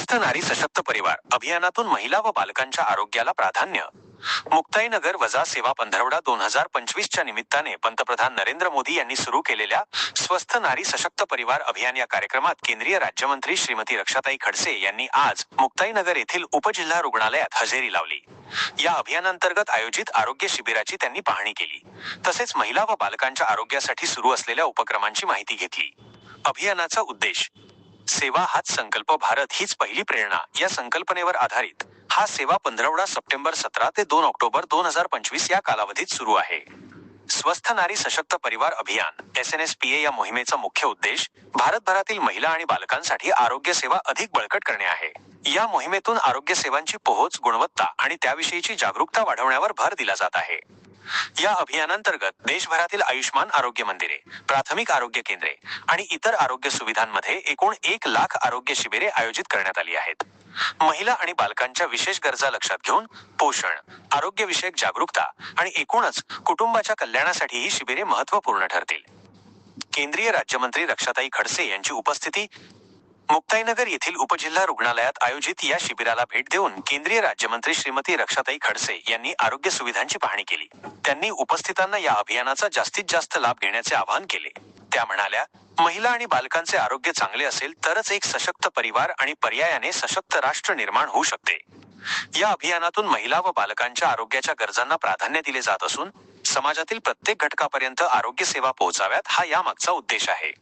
नारी सशक्त परिवार अभियानातून महिला व बालकांच्या आरोग्याला प्राधान्य. मुक्ताईनगर वजा सेवा पंधरवडा दोन हजार पंचवीसच्या निमित्ताने पंतप्रधान नरेंद्र मोदी यांनी सुरू केलेल्या स्वस्थ नारी सशक्त परिवार अभियान या कार्यक्रमात केंद्रीय राज्यमंत्री श्रीमती रक्षाताई खडसे यांनी आज मुक्ताईनगर येथील उपजिल्हा रुग्णालयात हजेरी लावली. या अभियानांतर्गत आयोजित आरोग्य शिबिराची त्यांनी पाहणी केली. तसेच महिला व बालकांच्या आरोग्यासाठी सुरू असलेल्या उपक्रमांची माहिती घेतली. अभियानाचा उद्देश सेवा हाच संकल्प भारत हीच पहिली प्रेरणा या संकल्पनेवर आधारित. हा सेवा पंधरवडा सप्टेंबर सतरा ते दोन ऑक्टोबर दोन हजार पंचवीस या कालावधीत सुरू आहे. स्वस्थ नारी सशक्त परिवार अभियान S N S P A या मोहिमेचा मुख्य उद्देश भारतभरातील महिला आणि बालकांसाठी आरोग्य सेवा अधिक बळकट करणे आहे. या मोहिमेतून आरोग्य सेवांची पोहोच गुणवत्ता आणि त्याविषयीची जागरूकता वाढवण्यावर भर दिला जात आहे. या अभियानांतर्गत देशभरातील आयुष्मान आरोग्य मंदिरे प्राथमिक आरोग्य केंद्रे आणि इतर आरोग्य सुविधांमध्ये एकूण एक लाख आरोग्य शिबिरे आयोजित करण्यात आली आहेत. महिला आणि बालकांच्या विशेष गरजा लक्षात घेऊन पोषण आरोग्यविषयक जागरूकता आणि एकूणच कुटुंबाच्या कल्याणासाठी ही शिबिरे महत्त्वपूर्ण ठरतील. केंद्रीय राज्यमंत्री रक्षाताई खडसे यांची उपस्थिती मुक्ताईनगर येथील उपजिल्हा रुग्णालयात आयोजित या शिबिराला भेट देऊन केंद्रीय राज्यमंत्री श्रीमती रक्षाताई खडसे यांनी आरोग्य सुविधांची पाहणी केली. त्यांनी उपस्थितांना या अभियानाचा जास्तीत जास्त लाभ घेण्याचे आवाहन केले. त्या म्हणाल्या महिला आणि बालकांचे आरोग्य चांगले असेल तरच एक सशक्त परिवार आणि पर्यायाने सशक्त राष्ट्र निर्माण होऊ शकते. या अभियानातून महिला व बालकांच्या आरोग्याच्या गरजांना प्राधान्य दिले जात असून समाजातील प्रत्येक घटकापर्यंत आरोग्य सेवा पोहोचाव्यात हा यामागचा उद्देश आहे.